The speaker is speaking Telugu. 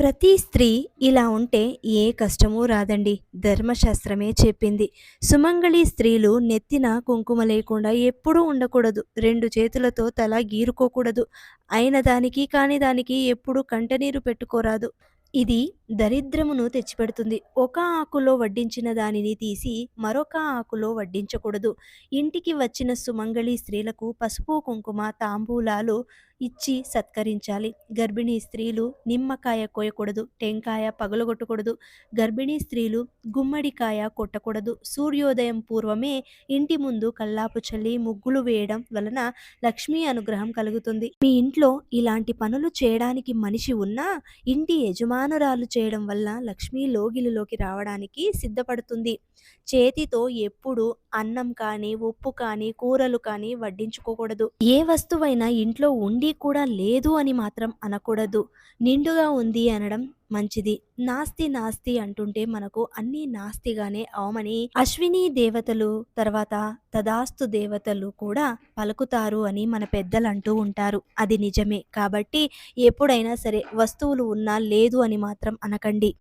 ప్రతి స్త్రీ ఇలా ఉంటే ఏ కష్టమూ రాదండి. ధర్మశాస్త్రమే చెప్పింది. సుమంగళి స్త్రీలు నెత్తిన కుంకుమ లేకుండా ఎప్పుడూ ఉండకూడదు. రెండు చేతులతో తల గీరుకోకూడదు. అయిన దానికి కాని దానికి ఎప్పుడు కంటనీరు పెట్టుకోరాదు. ఇది దరిద్రమును తెచ్చిపెడుతుంది. ఒక ఆకులో వడ్డించిన దానిని తీసి మరొక ఆకులో వడ్డించకూడదు. ఇంటికి వచ్చిన సుమంగళి స్త్రీలకు పసుపు కుంకుమ తాంబూలాలు ఇచ్చి సత్కరించాలి. గర్భిణీ స్త్రీలు నిమ్మకాయ కోయకూడదు టెంకాయ పగలగొట్టకూడదు. గర్భిణీ స్త్రీలు గుమ్మడికాయ కొట్టకూడదు. సూర్యోదయం పూర్వమే ఇంటి ముందు కల్లాపు చల్లి ముగ్గులు వేయడం వలన లక్ష్మీ అనుగ్రహం కలుగుతుంది. మీ ఇంట్లో ఇలాంటి పనులు చేయడానికి మనిషి ఉన్నా ఇంటి యజమానురాలు చేయడం వల్ల లక్ష్మీ లోగిలిలోకి రావడానికి సిద్ధపడుతుంది. చేతితో ఎప్పుడు అన్నం కానీ ఉప్పు కానీ కూరలు కానీ వడ్డించుకోకూడదు. ఏ వస్తువైనా ఇంట్లో ఉండి కూడా లేదు అని మాత్రం అనకూడదు. నిండుగా ఉంది అనడం మంచిది. నాస్తి నాస్తి అంటుంటే మనకు అన్ని నాస్తిగానే అవమని అశ్విని దేవతలు తర్వాత తదాస్తు దేవతలు కూడా పలుకుతారు అని మన పెద్దలు అంటూ ఉంటారు. అది నిజమే. కాబట్టి ఎప్పుడైనా సరే వస్తువులు ఉన్నా లేదు అని మాత్రం అనకండి.